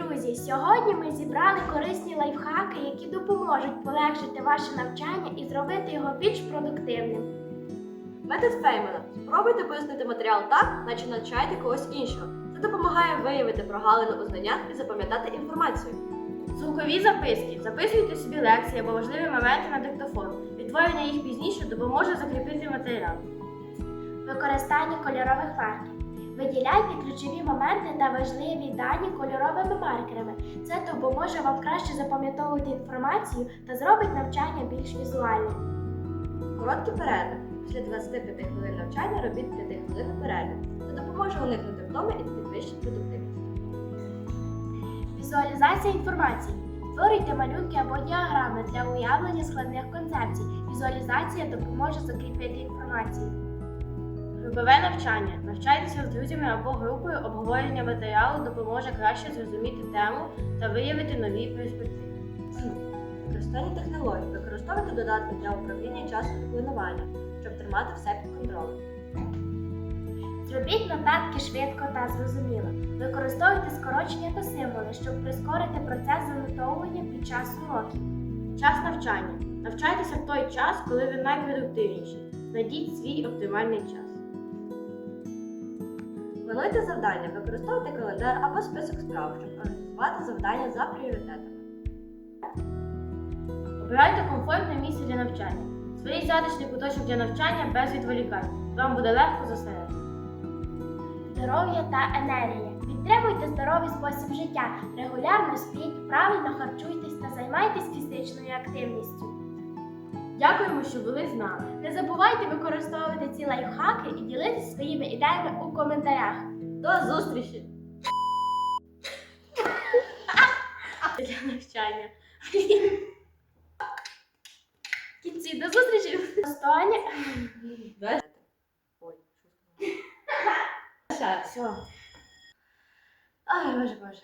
друзі! Сьогодні ми зібрали корисні лайфхаки, які допоможуть полегшити ваше навчання і зробити його більш продуктивним. Метод Феймана. Спробуйте пояснити матеріал так, наче навчаєте когось іншого. Це допомагає виявити прогалини у знаннях і запам'ятати інформацію. Звукові записки. Записуйте собі лекції або важливі моменти на диктофон. Відтворення їх пізніше допоможе закріпити матеріал. Використання кольорових маркерів. Виділяйте ключові моменти та важливі дані кольоровими маркерами. Це допоможе вам краще запам'ятовувати інформацію та зробить навчання більш візуальним. Короткі перерви. Після 25 хвилин навчання робіть 5 хвилин перерви. Це допоможе уникнути втоми і підвищить продуктивність. Візуалізація інформації. Створюйте малюнки або діаграми для уявлення складних концепцій. Візуалізація допоможе закріпити інформацію. Групове навчання. Навчайтеся з друзями або групою, обговорення матеріалу допоможе краще зрозуміти тему та виявити нові перспективи. Використання технологій. Використовуйте додатки для управління часом планування, щоб тримати все під контролем. Зробіть нотатки швидко та зрозуміло. Використовуйте скорочення та символи, щоб прискорити процес занотовування під час уроків. Час навчання. Навчайтеся в той час, коли ви найпродуктивніші. Знайдіть свій оптимальний час. Плануйте завдання, використовуйте календар або список справ, щоб організувати завдання за пріоритетами. Обирайте комфортне місце для навчання. Створіть затишний куточок для навчання без відволікань. Вам буде легко зосередитися. Здоров'я та енергія. Підтримуйте здоровий спосіб життя. Регулярно спіть, правильно харчуйтесь та займайтесь фізичною активністю. Дякуємо, що були з нами. Не забувайте використовувати ці лайфхаки і ділитися своїми ідеями у коментарях. До зустрічі! Для навчання. Кінці, до зустрічі! Останнє. Ой, що? Все. Ай, боже, боже.